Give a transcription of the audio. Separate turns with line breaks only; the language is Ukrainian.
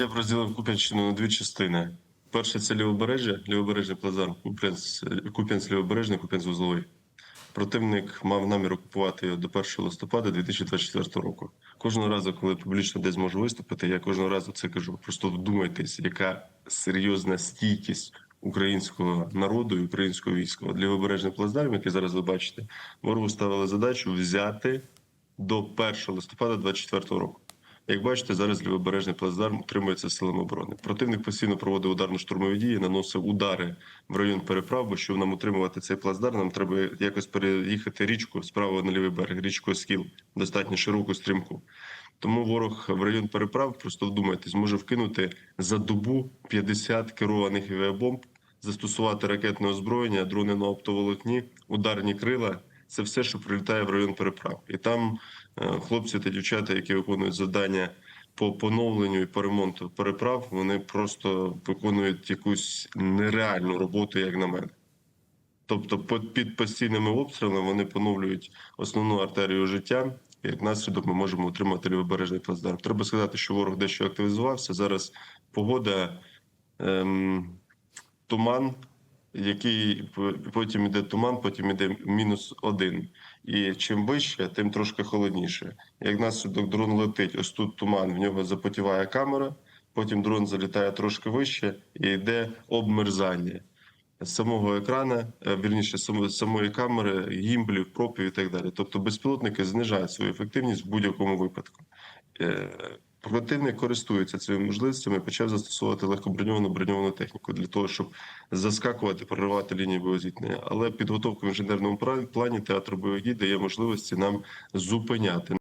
Я б розділив Куп'янщину на дві частини. Перше це лівобережжя, лівобережний плацдарм, Куп'янськ, лівобережний, Куп'янськ вузловий. Противник мав намір окупувати його до 1 листопада 2024 року. Кожного разу, коли публічно десь можу виступити, я кожного разу це кажу. Просто вдумайтесь, яка серйозна стійкість українського народу і українського війська. От Лівобережний плацдарм, який зараз ви бачите, ворогу ставили задачу взяти до 1 листопада 2024 року. Як бачите, зараз лівобережний плацдарм утримується силами оборони. Противник постійно проводив ударно-штурмові дії, наносив удари в район переправ. Бо щоб нам утримувати цей плацдарм, нам треба якось переїхати річку справа на лівий берег, річку Скіл, достатньо широку стрімку. Тому ворог в район переправ, просто вдумайтесь, може вкинути за добу 50 керованих авіабомб, застосувати ракетне озброєння, дрони на оптоволокні, ударні крила. Це все, що прилітає в район переправ, і там е, хлопці та дівчата, які виконують завдання по поновленню і по ремонту переправ, вони просто виконують якусь нереальну роботу, як на мене. Тобто, під, постійними обстрілами вони поновлюють основну артерію життя. І як наслідок ми можемо отримати лівобережний плацдарм. Треба сказати, що ворог дещо активізувався. Зараз погода, ем, туман, який потім іде туман, потім іде мінус один. І чим вище, тим трошки холодніше. Як наслідок дрон летить, ось тут туман, в нього запотіває камера, потім дрон залітає трошки вище і йде обмерзання самого екрана, е, вірніше, самої камери, гімблів, пропів і так далі. Тобто безпілотники знижають свою ефективність в будь-якому випадку. Противник користується цими можливостями почав застосовувати легкоброньовану броньовану техніку для того, щоб заскакувати, проривати лінії боєзіткнення. Але підготовка в інженерному плані театру бойових дій дає можливості нам зупиняти